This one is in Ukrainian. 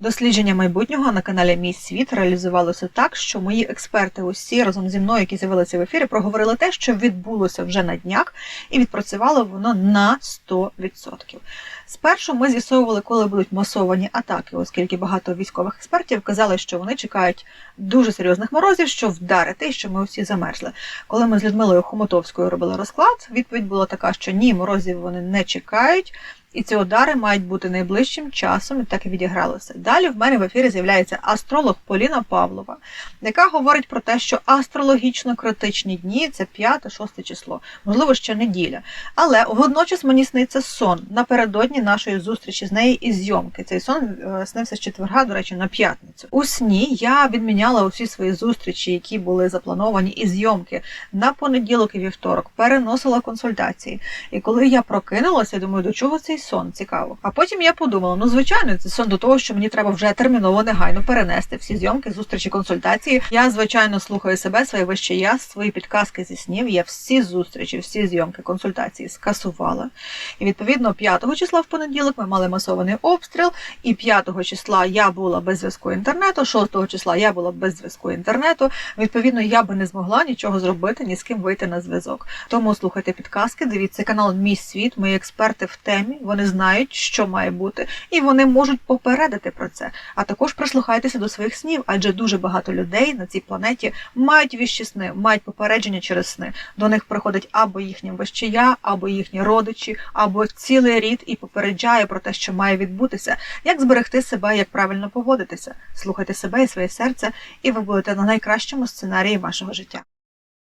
Дослідження майбутнього на каналі Мій світ реалізувалося так, що мої експерти усі разом зі мною, які з'явилися в ефірі, проговорили те, що відбулося вже на днях, і відпрацювало воно на 100%. Спершу ми з'ясовували, коли будуть масовані атаки, оскільки багато військових експертів казали, що вони чекають дуже серйозних морозів, що вдарити, що ми всі замерзли. Коли ми з Людмилою Хомутовською робили розклад, відповідь була така, що ні, морозів вони не чекають. І ці удари мають бути найближчим часом, і так і відігралося. Далі в мене в ефірі з'являється астролог Поліна Павлова, яка говорить про те, що астрологічно критичні дні це 5-6 число, можливо, ще неділя. Але водночас мені сниться сон напередодні нашої зустрічі з нею і зйомки. Цей сон е, снився з четверга, до речі, на п'ятницю. У сні я відміняла усі свої зустрічі, які були заплановані, і зйомки на понеділок і вівторок, переносила консультації. І коли я прокинулася, думаю, до чого цей сон цікаво. А потім я подумала: ну звичайно, це сон до того, що мені треба вже терміново негайно перенести всі зйомки, зустрічі, консультації. Я звичайно слухаю себе, своє вище я, свої підказки зі снів. Я всі зустрічі, всі зйомки, консультації скасувала. І відповідно 5 числа в понеділок ми мали масований обстріл. І 5 числа я була без зв'язку інтернету, 6 числа я була без зв'язку інтернету. Відповідно, я би не змогла нічого зробити, ні з ким вийти на зв'язок. Тому слухайте підказки, дивіться канал Мій світ. Мої експерти в темі. Вони знають, що має бути, і вони можуть попередити про це. А також прислухайтеся до своїх снів, адже дуже багато людей на цій планеті мають віщі сни, мають попередження через сни. До них приходить або їхня вищия, або їхні родичі, або цілий рід і попереджає про те, що має відбутися, як зберегти себе, як правильно поводитися. Слухайте себе і своє серце, і ви будете на найкращому сценарії вашого життя.